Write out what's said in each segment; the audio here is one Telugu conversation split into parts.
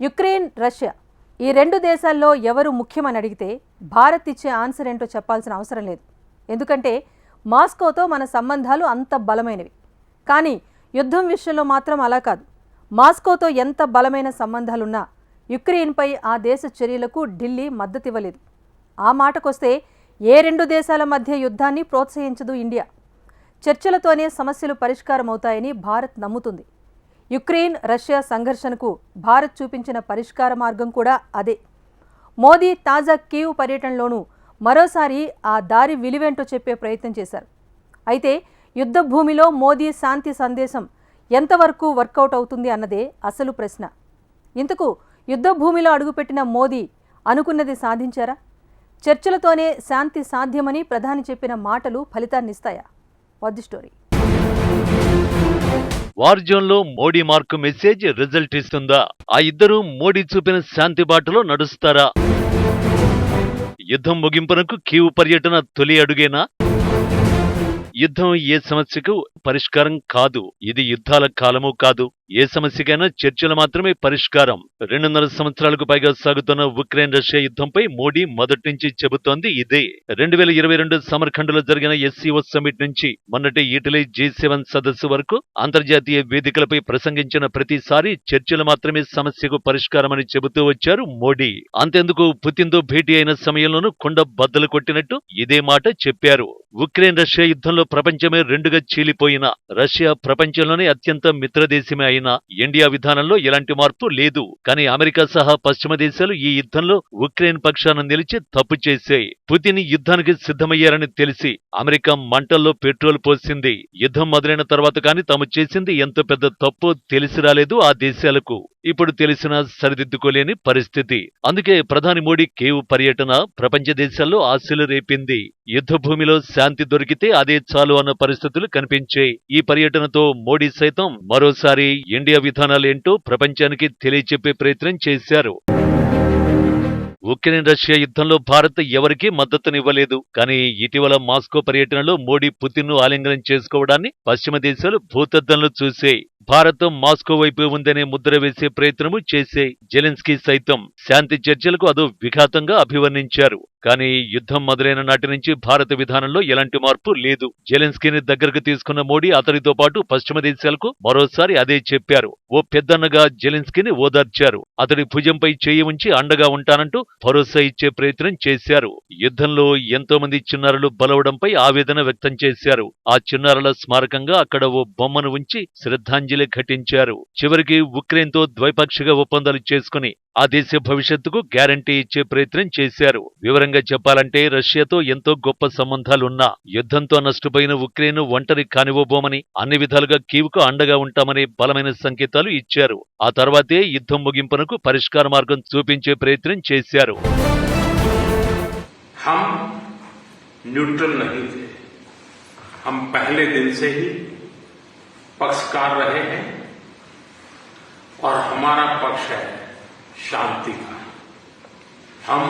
యుక్రెయిన్ రష్యా ఈ రెండు దేశాల్లో ఎవరు ముఖ్యమని అడిగితే భారత్ ఇచ్చే ఆన్సర్ ఏంటో చెప్పాల్సిన అవసరం లేదు. ఎందుకంటే మాస్కోతో మన సంబంధాలు అంత బలమైనవి. కానీ యుద్ధం విషయంలో మాత్రం అలా కాదు. మాస్కోతో ఎంత బలమైన సంబంధాలున్నా యుక్రెయిన్పై ఆ దేశ చర్యలకు ఢిల్లీ మద్దతివ్వలేదు. ఆ మాటకొస్తే ఏ రెండు దేశాల మధ్య యుద్ధాన్ని ప్రోత్సహించదు ఇండియా. చర్చలతోనే సమస్యలు పరిష్కారమవుతాయని భారత్ నమ్ముతుంది. యుక్రెయిన్ రష్యా సంఘర్షణకు భారత్ చూపించిన పరిష్కార మార్గం కూడా అదే. మోదీ తాజా కీవ్ పర్యటనలోనూ మరోసారి ఆ దారి విలువేంటో చెప్పే ప్రయత్నం చేశారు. అయితే యుద్ధ భూమిలో మోదీ శాంతి సందేశం ఎంతవరకు వర్కౌట్ అవుతుంది అన్నదే అసలు ప్రశ్న. ఇంతకు యుద్ధ భూమిలో అడుగుపెట్టిన మోదీ అనుకున్నది సాధించారా? చర్చలతోనే శాంతి సాధ్యమని ప్రధాని చెప్పిన మాటలు ఫలితాన్నిస్తాయా? వద్దు స్టోరీ. వార్ జోన్లో మోడీ మార్కు మెసేజ్ రిజల్ట్ ఇస్తుందా? ఆ ఇద్దరు మోడీ చూపిన శాంతి బాటలో నడుస్తారా? యుద్ధం ముగింపునకు కీవ్ పర్యటన తొలి అడుగేనా? యుద్ధం ఏ సమస్యకు పరిష్కారం కాదు. ఇది యుద్ధాల కాలము కాదు. ఏ సమస్యకైనా చర్చలు మాత్రమే పరిష్కారం. రెండున్నర సంవత్సరాలకు పైగా సాగుతున్న ఉక్రెయిన్ రష్యా యుద్ధంపై మోడీ మొదటి నుంచి చెబుతోంది ఇదే. రెండు వేల ఇరవై రెండు సమర్ఖండ్లో జరిగిన ఎస్సీఓ సమిట్ నుంచి మొన్నటి ఇటలీ జీ సెవెన్ సదస్సు వరకు అంతర్జాతీయ వేదికలపై ప్రసంగించిన ప్రతిసారి చర్చలు మాత్రమే సమస్యకు పరిష్కారమని చెబుతూ వచ్చారు మోడీ. అంతెందుకు పుతిన్తో భేటీ అయిన సమయంలోనూ కొండ బద్దలు కొట్టినట్టు ఇదే మాట చెప్పారు. ఉక్రెయిన్ రష్యా యుద్ధంలో ప్రపంచమే రెండుగా చీలిపోయిన రష్యా ప్రపంచంలోనే అత్యంత మిత్రదేశమే అయినా ఇండియా విధానంలో ఎలాంటి మార్పు లేదు. కానీ అమెరికా సహా పశ్చిమ దేశాలు ఈ యుద్ధంలో ఉక్రెయిన్ పక్షాన నిలిచి తప్పు చేశాయి. పుతిన్ యుద్ధానికి సిద్ధమయ్యారని తెలిసి అమెరికా మంటల్లో పెట్రోల్ పోసింది. యుద్ధం మొదలైన తర్వాత కానీ తాము చేసింది ఎంత పెద్ద తప్పు తెలిసి రాలేదు ఆ దేశాలకు. ఇప్పుడు తెలిసినా సరిదిద్దుకోలేని పరిస్థితి. అందుకే ప్రధాని మోడీ కేవ్ పర్యటన ప్రపంచ దేశాల్లో ఆశలు రేపింది. యుద్ధ భూమిలో శాంతి దొరికితే అదే చాలు అన్న పరిస్థితులు కనిపించాయి. ఈ పర్యటనతో మోడీ సైతం మరోసారి ఇండియా విధానాలేంటో ప్రపంచానికి తెలియచెప్పే ప్రయత్నం చేశారు. ఉక్రెయిన్ రష్యా యుద్ధంలో భారత్ ఎవరికీ మద్దతునివ్వలేదు. కానీ ఇటీవల మాస్కో పర్యటనలో మోడీ పుతిన్ను ఆలింగనం చేసుకోవడాన్ని పశ్చిమ దేశాలు భూతద్దంలో చూశాయి. భారత్ మాస్కో వైపు ఉందనే ముద్ర వేసే ప్రయత్నము చేసే జెలెన్స్కీ సైతం శాంతి చర్చలకు అదో విఘాతంగా అభివర్ణించారు. కానీ యుద్ధం మొదలైన నాటి నుంచి భారత విధానంలో ఎలాంటి మార్పు లేదు. జెలెన్స్కీని దగ్గరకు తీసుకున్న మోడీ అతడితో పాటు పశ్చిమ దేశాలకు మరోసారి అదే చెప్పారు. ఓ పెద్దన్నగా జెలెన్స్కీని ఓదార్చారు. అతడి భుజంపై చేయి ఉంచి అండగా ఉంటానంటూ భరోసా ఇచ్చే ప్రయత్నం చేశారు. యుద్ధంలో ఎంతో మంది చిన్నారులు బలవడంపై ఆవేదన వ్యక్తం చేశారు. ఆ చిన్నారుల స్మారకంగా అక్కడ ఓ బొమ్మను ఉంచి శ్రద్ధాంజలి ఘటించారు చివరికి ఉక్రెయిన్ తో ద్వైపాక్షిక ఒప్పందాలు చేసుకుని ఆ దేశ భవిష్యత్తుకు గ్యారంటీ ఇచ్చే ప్రయత్నం చేశారు వివరంగా చెప్పాలంటే రష్యాతో ఎంతో గొప్ప సంబంధాలున్నా యుద్ధంతో నష్టపోయిన ఉక్రెయిన్ ఒంటరి కానివ్వబోమని అన్ని విధాలుగా కీవ్కు అండగా ఉంటామనే బలమైన సంకేతాలు ఇచ్చారు ఆ తర్వాతే యుద్ధం ముగింపునకు పరిష్కార మార్గం చూపించే ప్రయత్నం చేశారు हम न्यूट्रल नहीं थे हम पहले दिन से ही पक्षकार रहे हैं और हमारा पक्ष है शांति का। हम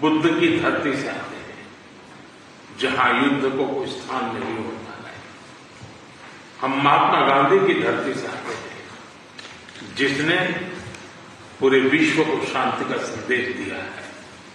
बुद्ध की धरती से आते हैं, जहाँ युद्ध को कोई स्थान नहीं होता है। हम महात्मा गांधी की धरती से आते हैं, जिसने पूरे विश्व को शांति का संदेश दिया है।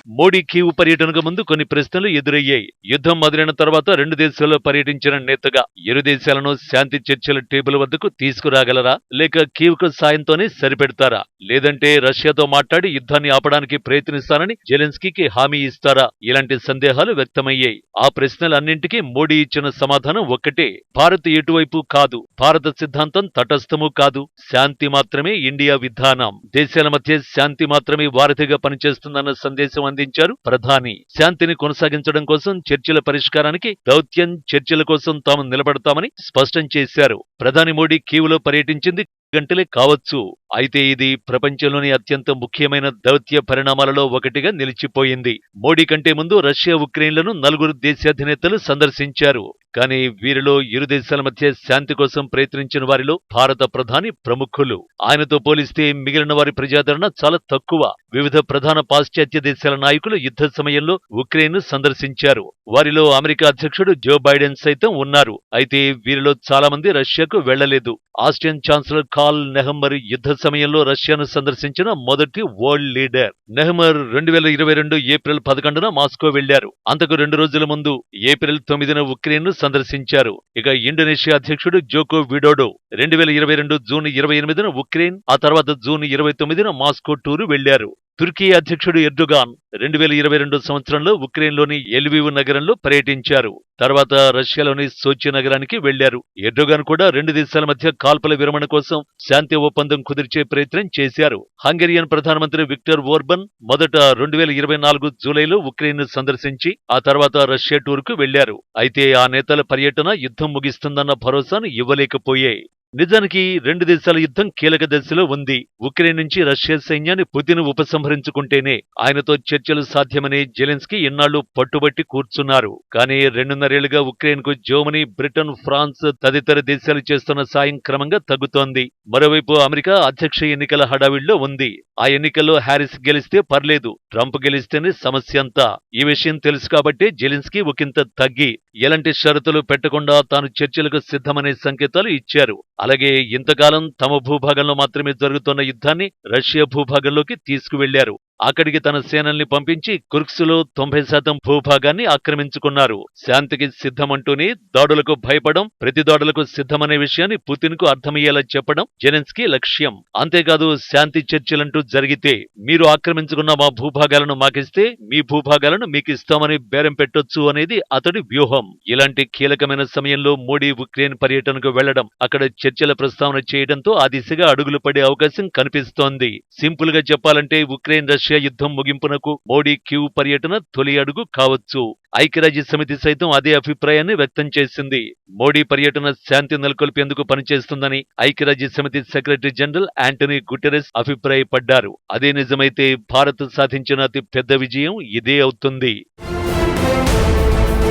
మోడీ కీవ్ పర్యటనకు ముందు కొన్ని ప్రశ్నలు ఎదురయ్యాయి. యుద్ధం మొదలైన తర్వాత రెండు దేశాల్లో పర్యటించిన నేతగా ఇరు దేశాలను శాంతి చర్చల టేబుల్ వద్దకు తీసుకురాగలరా? లేక కీవ్కు సాయంతోనే సరిపెడతారా? లేదంటే రష్యాతో మాట్లాడి యుద్ధాన్ని ఆపడానికి ప్రయత్నిస్తానని జెలెన్స్కీకి హామీ ఇస్తారా? ఇలాంటి సందేహాలు వ్యక్తమయ్యాయి. ఆ ప్రశ్నలన్నింటికీ మోడీ ఇచ్చిన సమాధానం ఒక్కటే. భారత్ ఎటువైపు కాదు? భారత సిద్ధాంతం తటస్థము కాదు. శాంతి మాత్రమే ఇండియా విధానం. దేశాల మధ్య శాంతి మాత్రమే వారధిగా పనిచేస్తుందన్న సందేశం అందించారు ప్రధాని శాంతిని కొనసాగించడం కోసం చర్చల పరిష్కారానికి దౌత్యం చర్చల కోసం తాము నిలబడతామని స్పష్టం చేశారు. ప్రధాని మోడీ కీవ్లో పర్యటించింది గంటలే కావచ్చు. అయితే ఇది ప్రపంచంలోని అత్యంత ముఖ్యమైన దౌత్య పరిణామాలలో ఒకటిగా నిలిచిపోయింది. మోడీ కంటే ముందు రష్యా ఉక్రెయిన్లను నలుగురు దేశాధినేతలు సందర్శించారు. కానీ వీరిలో ఇరు దేశాల మధ్య శాంతి కోసం ప్రయత్నించిన వారిలో భారత ప్రధాని ప్రముఖులు. ఆయనతో పోలిస్తే మిగిలిన వారి ప్రజాదరణ చాలా తక్కువ. వివిధ ప్రధాన పాశ్చాత్య దేశాల నాయకులు యుద్ధ సమయంలో ఉక్రెయిన్ సందర్శించారు. వారిలో అమెరికా అధ్యక్షుడు జో బైడెన్ సైతం ఉన్నారు. అయితే వీరిలో చాలా మంది రష్యాకు వెళ్ళలేదు ఆస్ట్రియన్ ఛాన్సలర్ కాల్ నెహమ్మర్ యుద్ధ సమయంలో రష్యాను సందర్శించిన మొదటి వరల్డ్ లీడర్. నెహమ్మర్ రెండు వేల ఇరవై రెండు ఏప్రిల్ పదకొండున మాస్కో వెళ్ళారు అంతకు రెండు రోజుల ముందు ఏప్రిల్ తొమ్మిదిన ఉక్రెయిన్ను సందర్శించారు. ఇక ఇండోనేషియా అధ్యక్షుడు జోకో విడోడో రెండు వేల ఇరవై రెండు జూన్ ఇరవై ఎనిమిదిన ఉక్రెయిన్ ఆ తర్వాత జూన్ ఇరవై తొమ్మిదిన మాస్కో టూరు వెళ్ళారు తుర్కీ అధ్యక్షుడు ఎర్డోగాన్ రెండు వేల ఇరవై రెండు సంవత్సరంలో ఉక్రెయిన్లోని ఎల్వివ్ నగరంలో పర్యటించారు. తర్వాత రష్యాలోని సోచి నగరానికి వెళ్ళారు ఎర్డోగాన్ కూడా రెండు దేశాల మధ్య కాల్పల విరమణ కోసం శాంతి ఒప్పందం కుదిర్చే ప్రయత్నం చేశారు. హంగేరియన్ ప్రధానమంత్రి విక్టర్ ఓర్బన్ మొదట రెండు వేల ఇరవై నాలుగు జూలైలో ఉక్రెయిన్ సందర్శించి ఆ తర్వాత రష్యా టూర్కు వెళ్ళారు అయితే ఆ నేతల పర్యటన యుద్ధం ముగిస్తుందన్న భరోసాను ఇవ్వలేకపోయాయి. నిజానికి రెండు దేశాల యుద్ధం కీలక దశలో ఉంది. ఉక్రెయిన్ నుంచి రష్యా సైన్యాన్ని పుతిన్ ఉపసంహరించుకుంటేనే ఆయనతో చర్చలు సాధ్యమని జెలెన్స్కీ ఇన్నాళ్ళు పట్టుబట్టి కూర్చున్నారు. కానీ రెండున్నరేళ్ళుగా ఉక్రెయిన్కు జర్మనీ బ్రిటన్ ఫ్రాన్స్ తదితర దేశాలు చేస్తున్న సాయం క్రమంగా తగ్గుతోంది. మరోవైపు అమెరికా అధ్యక్ష ఎన్నికల హడావిడిలో ఉంది. ఆ ఎన్నికల్లో హ్యారిస్ గెలిస్తే పర్లేదు ట్రంప్ గెలిస్తేనే సమస్య అంతా. ఈ విషయం తెలుసు కాబట్టే జెలెన్స్కీ ఒకంత తగ్గి ఎలాంటి షరతులు పెట్టకుండా తాను చర్చలకు సిద్ధమనే సంకేతాలు ఇచ్చారు. అలాగే ఇంతకాలం తమ భూభాగంలో మాత్రమే జరుగుతున్న యుద్ధాన్ని రష్యా భూభాగంలోకి తీసుకువెళ్ళారు. అక్కడికి తన సేనల్ని పంపించి కుర్క్స్లో తొంభై శాతం భూభాగాన్ని ఆక్రమించుకున్నారు. శాంతికి సిద్ధమంటూనే దాడులకు భయపడం ప్రతి దాడులకు సిద్ధమనే విషయాన్ని పుతిన్కు అర్థమయ్యేలా చెప్పడం జెనెన్స్కీ లక్ష్యం. అంతేకాదు శాంతి చర్చలంటూ జరిగితే మీరు ఆక్రమించుకున్న మా భూభాగాలను మాకిస్తే మీ భూభాగాలను మీకు ఇస్తామని బేరం పెట్టొచ్చు అనేది అతడి వ్యూహం. ఇలాంటి కీలకమైన సమయంలో మోడీ ఉక్రెయిన్ పర్యటనకు వెళ్ళడం అక్కడ చర్చల ప్రస్తావన చేయడంతో ఆ దిశగా అడుగులు పడే అవకాశం కనిపిస్తోంది. సింపుల్గా చెప్పాలంటే ఉక్రెయిన్ రష్యా యుద్ధం ముగింపునకు మోడీ క్యూ పర్యటన తొలి అడుగు కావచ్చు. ఐక్యరాజ్య సమితి సైతం అదే అభిప్రాయాన్ని వ్యక్తం చేసింది. మోడీ పర్యటన శాంతి నెలకొల్పేందుకు పనిచేస్తుందని ఐక్యరాజ్య సమితి సెక్రటరీ జనరల్ యాంటనీ గుటెరెస్ అభిప్రాయపడ్డారు. అదే నిజమైతే భారత్ సాధించిన అతి పెద్ద విజయం ఇదే అవుతుంది.